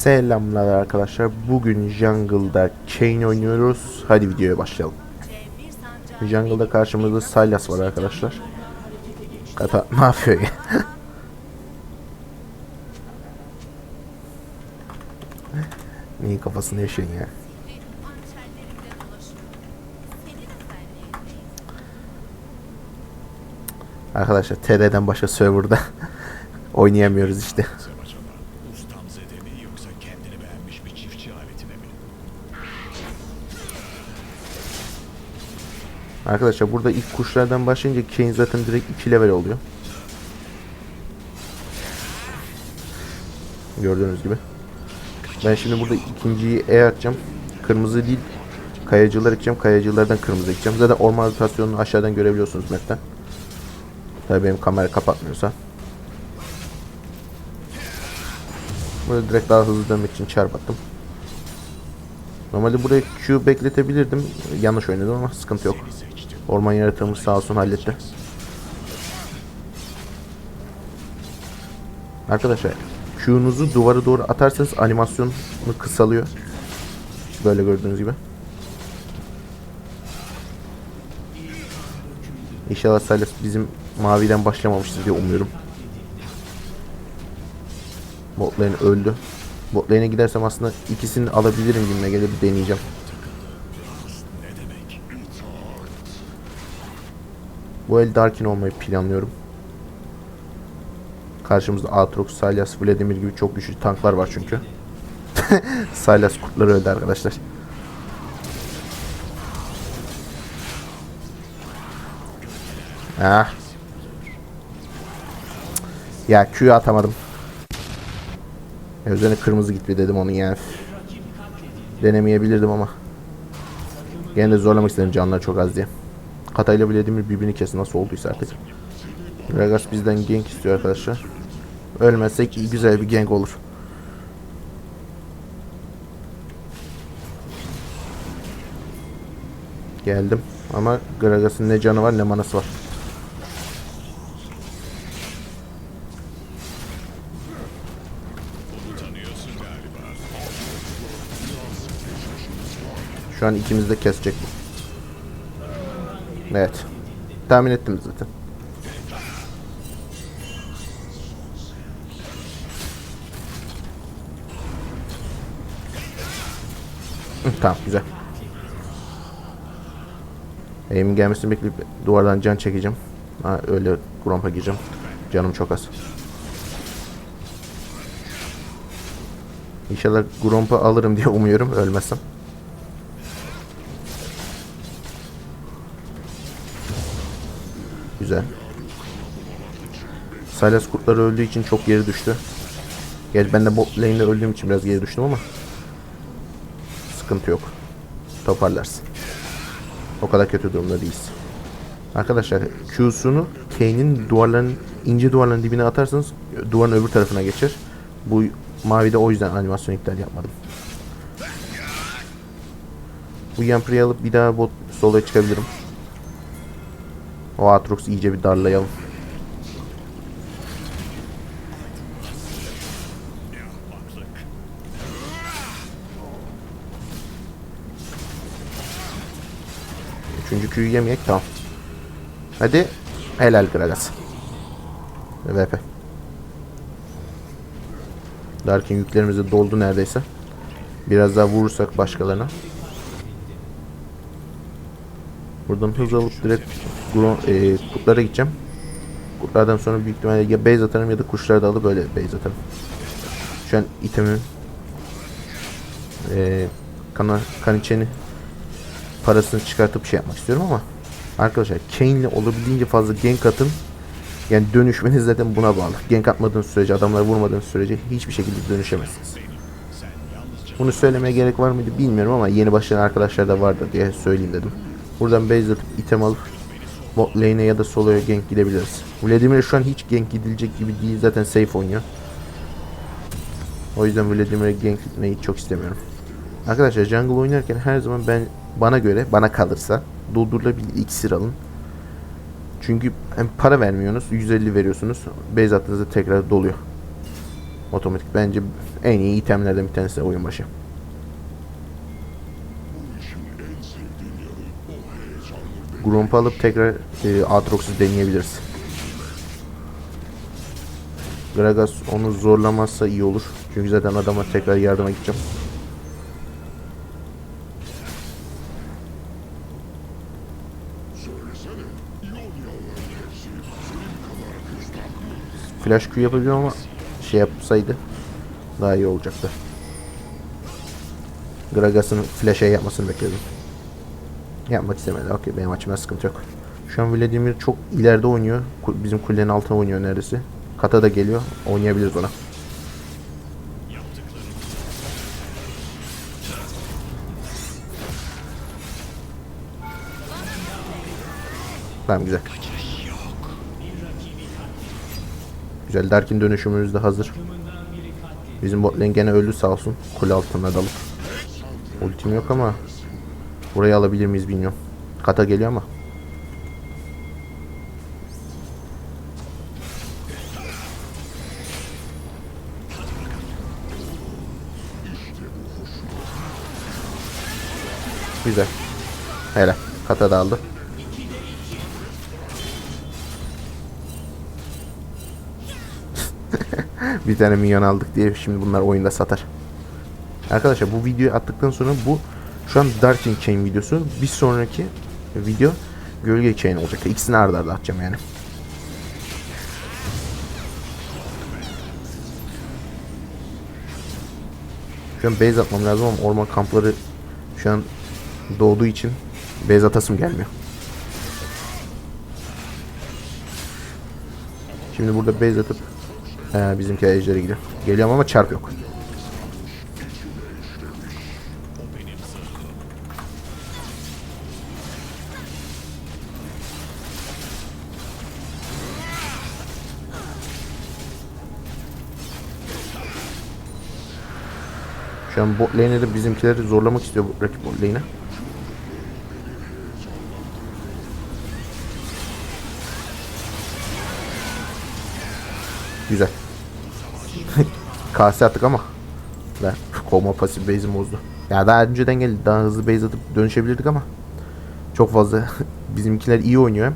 Selamlar arkadaşlar. Bugün Jungle'da Kayn oynuyoruz. Hadi videoya başlayalım. Jungle'da karşımızda Sylas var arkadaşlar. Kata ne yapıyor kafasını yaşayın ya? Arkadaşlar TR'den başka serverda oynayamıyoruz işte. Arkadaşlar burada ilk kuşlardan başlayınca Kane zaten direkt 2 level oluyor. Gördüğünüz gibi. Ben şimdi burada ikinciyi E atacağım. Kırmızı değil. Kayacılar gideceğim. Kayacılardan kırmızı gideceğim. Zaten orman rotasyonunu aşağıdan görebiliyorsunuz map'ten. Tabii benim kamera kapatmıyorsa. Burada direkt daha hızlı dönmek için çarp attım. Normalde buraya Q bekletebilirdim. Yanlış oynadım ama sıkıntı yok. Orman yaratığımız sağ olsun halletti. Arkadaşlar Q'nuzu duvara doğru atarsanız animasyonu kısalıyor. Böyle gördüğünüz gibi. İnşallah Silas bizim maviden başlamamıştır diye umuyorum. Bot lane öldü. Bot lane'e gidersem aslında ikisini alabilirim gibi gelip deneyeceğim. Ne demek? Bu el Darkin olmayı planlıyorum. Karşımızda Aatrox, Sylas, Vladimir gibi çok güçlü tanklar var çünkü. Sylas kurtları öldü arkadaşlar. Ah. Ya Q'yu atamadım. Ya üzerine kırmızı gitme dedim onu yani. Denemeyebilirdim ama. Gene de zorlamak istedim canlar çok az diye. Katayla Vladimir birbirini kesin nasıl olduysa artık. Gragas bizden gank istiyor arkadaşlar. Ölmezsek iyi, güzel bir gank olur. Geldim ama Gragas'ın ne canı var ne manası var. Şu an ikimiz de kesecek bu. Evet. Tahmin ettim zaten. Tamam güzel. Eğimin gelmesini bekleyip duvardan can çekeceğim. Ha, öyle Gromp'a gireceğim. Canım çok az. İnşallah Gromp'u alırım diye umuyorum ölmezsem. Güzel. Silas kurtları öldüğü için çok geri düştü. Gel ben de bot lane'de öldüğüm için biraz geri düştüm ama sıkıntı yok. Toparlarsın. O kadar kötü durumda değiliz. Arkadaşlar Q'sunu Kane'in duvarların ince duvarların dibine atarsanız duvarın öbür tarafına geçer. Bu mavide o yüzden animasyon iptal yapmadım. Bu Yampri'yi alıp bir daha bot sola çıkabilirim. O Aatrox iyice bir darlayalım. Üçüncü Q'yu yemeyek tamam. Hadi helal Gragas. VP. Darkin yüklerimizi doldu neredeyse. Biraz daha vurursak başkalarına. Buradan hız alıp direkt e, kutlara gideceğim. Kutlardan sonra büyük ihtimalle ya base atarım ya da kuşları da alıp böyle base atarım. Şu an itemin e, kana, kaniçeni parasını çıkartıp şey yapmak istiyorum ama arkadaşlar Kane'le olabildiğince fazla gank atın. Yani dönüşmeniz zaten buna bağlı. Gank atmadığınız sürece, adamları vurmadığınız sürece hiçbir şekilde dönüşemezsiniz. Bunu söylemeye gerek var mıydı bilmiyorum ama yeni başlayan arkadaşlar da vardır diye söyleyeyim dedim. Buradan atıp item alıp bot lane'e ya da solo'ya gank gidebiliriz. Vladimir şu an hiç gank gidilecek gibi değil zaten safe oynuyor. O yüzden Vladimir'e gank gitmeyi çok istemiyorum. Arkadaşlar jungle oynarken her zaman ben bana göre bana kalırsa doldurulabilir iksir alın. Çünkü hem para vermiyorsunuz 150 veriyorsunuz base attığınızda tekrar doluyor. Otomatik bence en iyi itemlerden bir tanesi oyun başı. Grump'u alıp tekrar e, Aatrox'u deneyebiliriz. Gragas onu zorlamazsa iyi olur. Çünkü zaten adama tekrar yardıma gideceğim. Flash Q yapabiliyorum ama şey yapsaydı daha iyi olacaktı. Gragas'ın flash'e yapmasını bekledim. Yapmak istemedi. Okey benim açımdan sıkıntı yok. Şu an Vladimir çok ileride oynuyor. Bizim kulenin altına oynuyor neredeyse. Kata da geliyor. Oynayabiliriz ona. Tamam güzel. Güzel. Darkin dönüşümümüz de hazır. Bizim bot gene öldü sağ olsun. Kule altına dalıp. Ultim yok ama burayı alabilir miyiz bilmiyorum. Kata geliyor ama. Güzel. Hele. Kata da aldı. bir tane minyon aldık diye şimdi bunlar oyunda satar. Arkadaşlar bu videoyu attıktan sonra bu şu an Darkin Chain videosu. Bir sonraki video Gölge Chain olacak. İkisini arda arda atacağım yani. Şu an base atmam lazım ama orman kampları şu an doğduğu için base atasım gelmiyor. Şimdi burada base atıp He, bizimki ejderi gidiyor. Geliyorum ama çarp yok. Şu an bot lane'e de bizimkileri zorlamak istiyor rakip bot lane'e. Güzel. Kase attık ama. Ben kovma pasif base'im bozdu. Ya daha önceden geldi. Daha hızlı base atıp dönüşebilirdik ama. Çok fazla. Bizimkiler iyi oynuyor hem.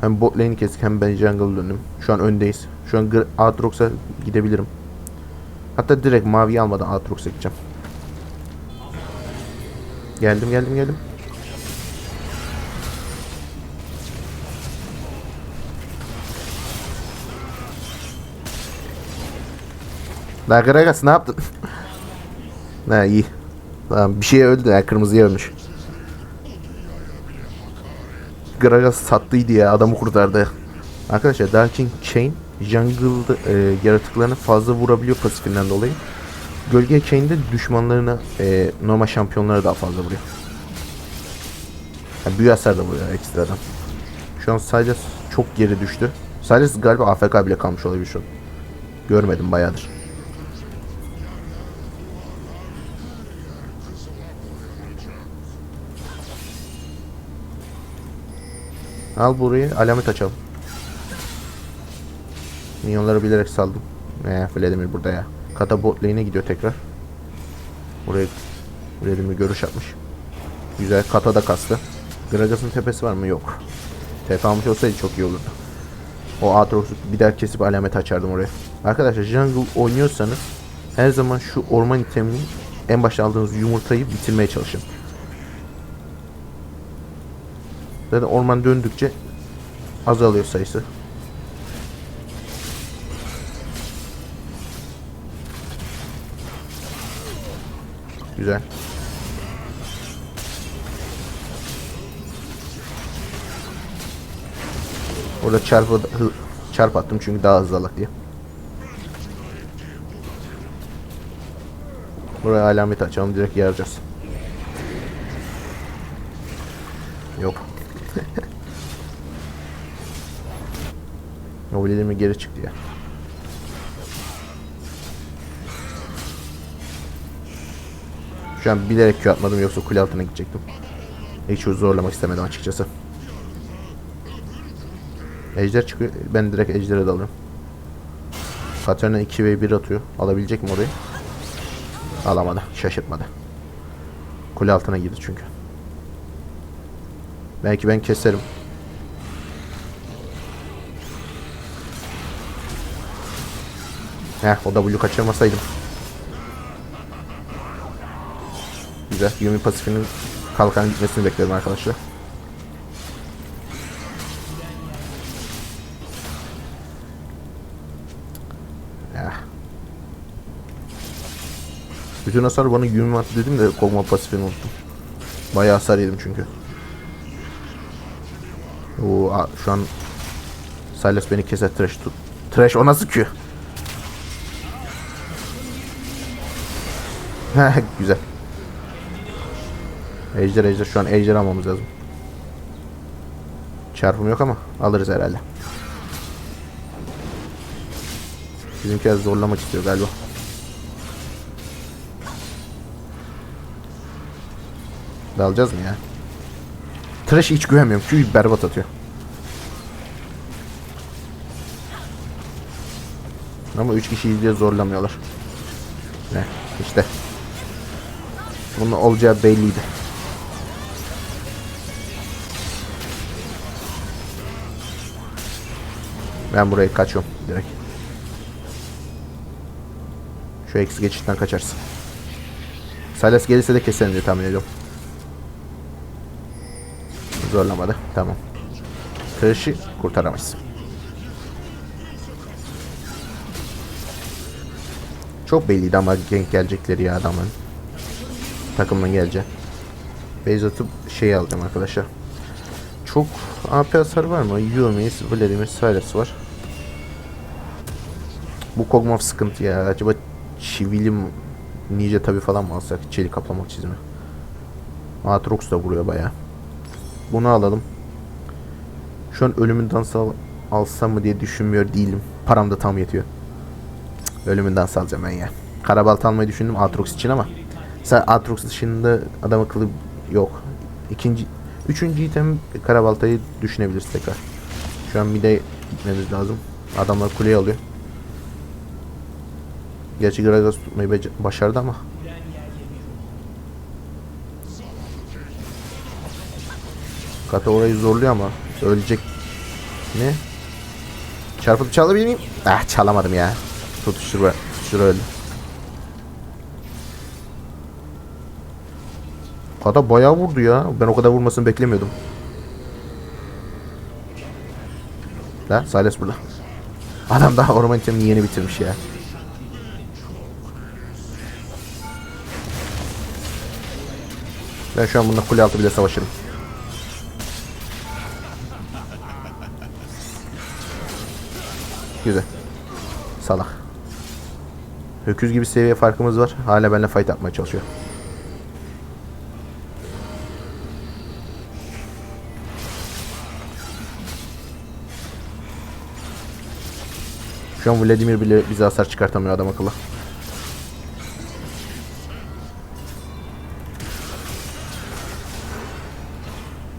Hem bot lane'i kestik hem ben jungle döndüm. Şu an öndeyiz. Şu an Aatrox'a gidebilirim. Hatta direkt maviyi almadan Aatrox'a gideceğim. Geldim geldim geldim. La Gragas ne yaptın? ha iyi. Tamam bir şey öldü ya kırmızıya ölmüş. Gragas sattıydı ya adamı kurtardı. Arkadaşlar Darkin Chain jungle'da e, yaratıklarını fazla vurabiliyor pasifinden dolayı. Gölge Chain'de düşmanlarına e, normal şampiyonlara daha fazla vuruyor. Yani büyü hasar da vuruyor ekstradan. Şu an Sylas çok geri düştü. Sylas galiba AFK bile kalmış olabilir şu an. Görmedim bayağıdır. Al burayı alamet açalım. Minyonları bilerek saldım. Eee Vladimir burada ya. Kata bot gidiyor tekrar. Buraya Vladimir görüş atmış. Güzel Kata da kastı. Gragas'ın tepesi var mı? Yok. TP almış olsaydı çok iyi olurdu. O Aatrox'u bir daha kesip alamet açardım oraya. Arkadaşlar jungle oynuyorsanız her zaman şu orman itemini en başta aldığınız yumurtayı bitirmeye çalışın. Zaten orman döndükçe azalıyor sayısı. Güzel. Orada çarpı çarp attım çünkü daha hızlı alak diye. Buraya alamet açalım direkt yaracağız. Yok. mi geri çıktı ya. Şu an bilerek Q atmadım yoksa kule altına gidecektim. Hiç zorlamak istemedim açıkçası. Ejder çıkıyor. Ben direkt ejdere dalıyorum. Katarina 2 ve 1 atıyor. Alabilecek mi orayı? Alamadı. Şaşırtmadı. Kule altına girdi çünkü. Belki ben keserim. Heh o W kaçırmasaydım. Güzel. Yumi pasifinin kalkan gitmesini bekliyorum arkadaşlar. Ya. Bütün hasar bana Yumi attı dedim de Kog'Maw pasifini unuttum. Bayağı hasar yedim çünkü. Oo, şu an Silas beni keser trash tut. Trash o nasıl? Heh, Güzel. Ejder ejder şu an ejder almamız lazım. Çarpım yok ama alırız herhalde. Bizimkiler zorlamak istiyor galiba. Dalacağız mı ya? Trash hiç güvenmiyorum. Q'yu berbat atıyor. Ama 3 kişiyiz diye zorlamıyorlar. Ne? İşte. Bunun olacağı belliydi. Ben burayı kaçıyorum direkt. Şu eksi geçitten kaçarsın. Silas gelirse de keserim diye tahmin ediyorum. Zorlamadı. Tamam. Kırışı kurtaramayız. Çok belliydi ama genk gelecekleri ya adamın. Takımdan gelecek. Base atıp şey alacağım arkadaşlar. Çok AP hasar var mı? Yumi, Vladimir, Silas var. Bu Kog'Maw sıkıntı ya. Acaba çivilim Ninja tabi falan mı alsak? Çelik kaplamak çizimi. Aatrox da vuruyor bayağı. Bunu alalım. Şu an ölümün dansı al- alsam mı diye düşünmüyor değilim. Param da tam yetiyor. Ölümün dansı alacağım ben ya. Karabalt almayı düşündüm Aatrox için ama sen Aatrox dışında adam akıllı yok. İkinci, üçüncü item Karabalta'yı düşünebiliriz tekrar. Şu an bir de gitmemiz lazım. Adamlar kuleyi alıyor. Gerçi Gragas tutmayı başardı ama. Kata orayı zorluyor ama ölecek. Ne? Çarpıp çalabilir miyim? Ah çalamadım ya. Tutuştur be. Tutuştur öldü. Kata bayağı vurdu ya. Ben o kadar vurmasını beklemiyordum. La Silas burada. Adam daha orman itemini yeni bitirmiş ya. Ben şu an bununla kule altı bile savaşırım. Güzel. Salak. Öküz gibi seviye farkımız var. Hala benimle fight atmaya çalışıyor. Şu an Vladimir bile bize hasar çıkartamıyor adam akıllı.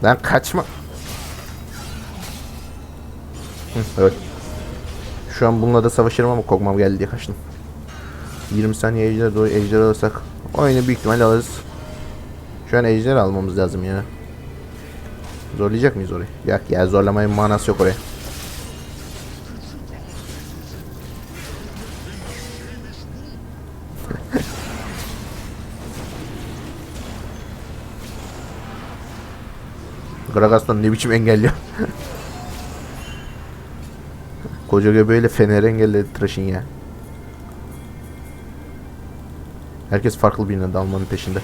Lan kaçma. Evet. Şu an bununla da savaşırım ama Kog'Maw geldi diye kaçtım. 20 saniye ejder doğru ejder alırsak oyunu büyük ihtimalle alırız. Şu an ejder almamız lazım ya. Zorlayacak mıyız orayı? Yok ya zorlamayın manası yok oraya. Gragas'tan ne biçim engelliyor. Koca göbeğiyle Fener'i engelledi Trash'in ya. Herkes farklı birine dalmanın peşinde.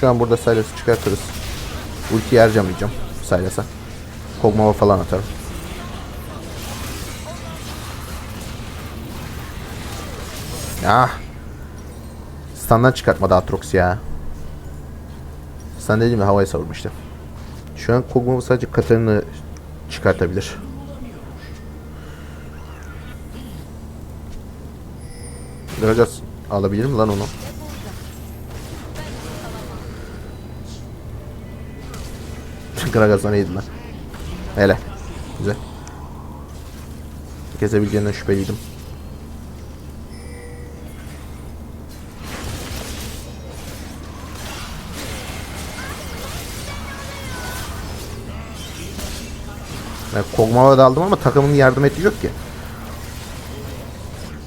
Şu an burada Silas'ı çıkartırız. Ultiyi harcamayacağım Silas'a. Kog'Maw'a falan atarım. Ah. Standdan çıkartmadı Atrox ya. Stand dediğim gibi havaya savurmuştu. Şu an Kog'Maw sadece Katarina çıkartabilir. Gragas alabilir mi lan onu? Gragas'tan yedin lan. Hele. Güzel. Kesebileceğinden şüpheliydim. Ben Kog'Maw'a da aldım ama takımın yardım ettiği yok ki.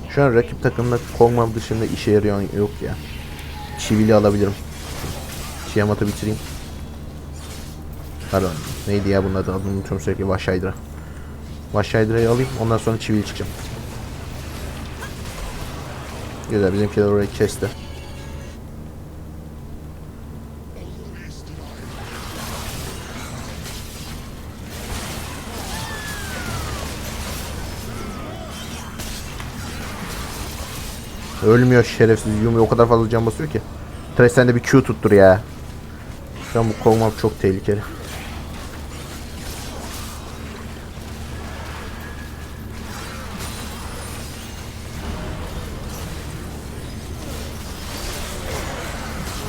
Şu an rakip takımda Kog'Maw dışında işe yarayan yok ya. Çivili alabilirim. Tiamat'ı bitireyim. Pardon. Neydi ya bunun adı? Adını unutuyorum sürekli. Vashhydra. Vashhydra'yı alayım. Ondan sonra çivili çıkacağım. Güzel. Bizimkiler orayı kesti. Ölmüyor şerefsiz Yumi o kadar fazla can basıyor ki. Trash de bir Q tuttur ya. Şu an bu Kog'Maw çok tehlikeli.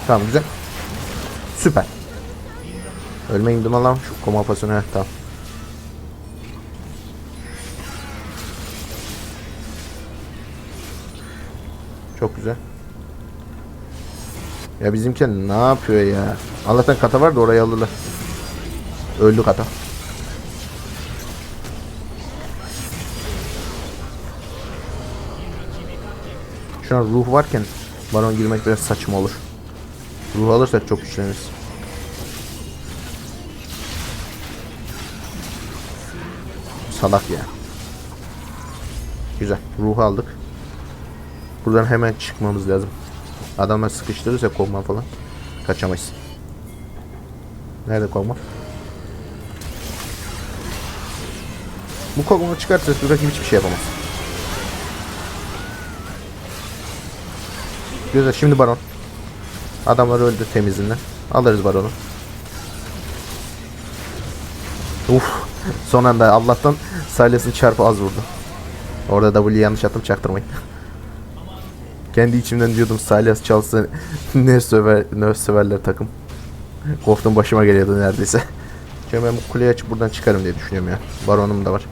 Tamam güzel. Süper. Ölme indim lan şu koma pasını heh, tamam. Çok güzel. Ya bizimkiler ne yapıyor ya? Allah'tan kata var da orayı alırlar. Öldü kata. Şu an ruh varken baron girmek biraz saçma olur. Ruh alırsak çok güçleniriz. Salak ya. Güzel. Ruhu aldık. Buradan hemen çıkmamız lazım. Adamlar sıkıştırırsa kovma falan. Kaçamayız. Nerede kovma? Bu kovma çıkartırsa rakip hiçbir şey yapamaz. Güzel şimdi baron. Adamlar öldü temizinden. Alırız baronu. Uf. Son anda Allah'tan Silas'ın çarpı az vurdu. Orada W yanlış attım çaktırmayın. Kendi içimden diyordum Silas çalsa ne söver ne söverler takım. Korktum başıma geliyordu neredeyse. Şimdi ben bu kuleyi açıp buradan çıkarım diye düşünüyorum ya. Baronum da var.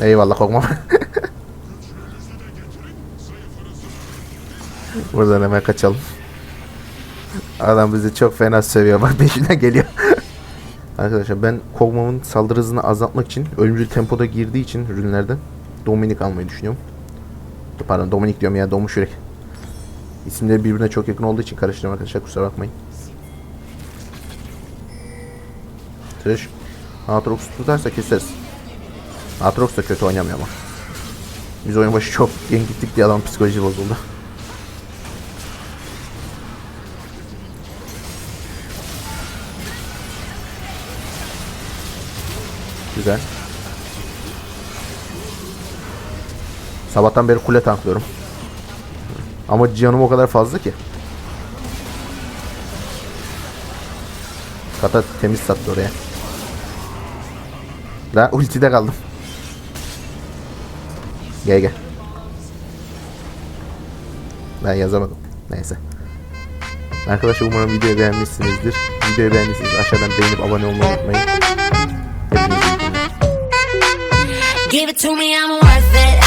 Eyvallah korkmam. Buradan hemen kaçalım. Adam bizi çok fena seviyor. Bak peşinden geliyor. Arkadaşlar ben Kog'Maw'ın saldırı hızını azaltmak için ölümcül tempoda girdiği için ürünlerden Dominik almayı düşünüyorum. Pardon Dominik diyorum ya Domuş Yürek. İsimleri birbirine çok yakın olduğu için karıştırdım arkadaşlar kusura bakmayın. Trash Aatrox tutarsa keseriz. Aatrox da kötü oynamıyor ama. Biz oyun başı çok gen gittik diye adam psikoloji bozuldu. Güzel. Sabahtan beri kule tanklıyorum. Ama canım o kadar fazla ki. Kata temiz sattı oraya. La ultide kaldım. Gel gel. Ben yazamadım. Neyse. Arkadaşlar umarım videoyu beğenmişsinizdir. Videoyu beğendiyseniz aşağıdan beğenip abone olmayı unutmayın. Günler. Give it to me, I'm worth it.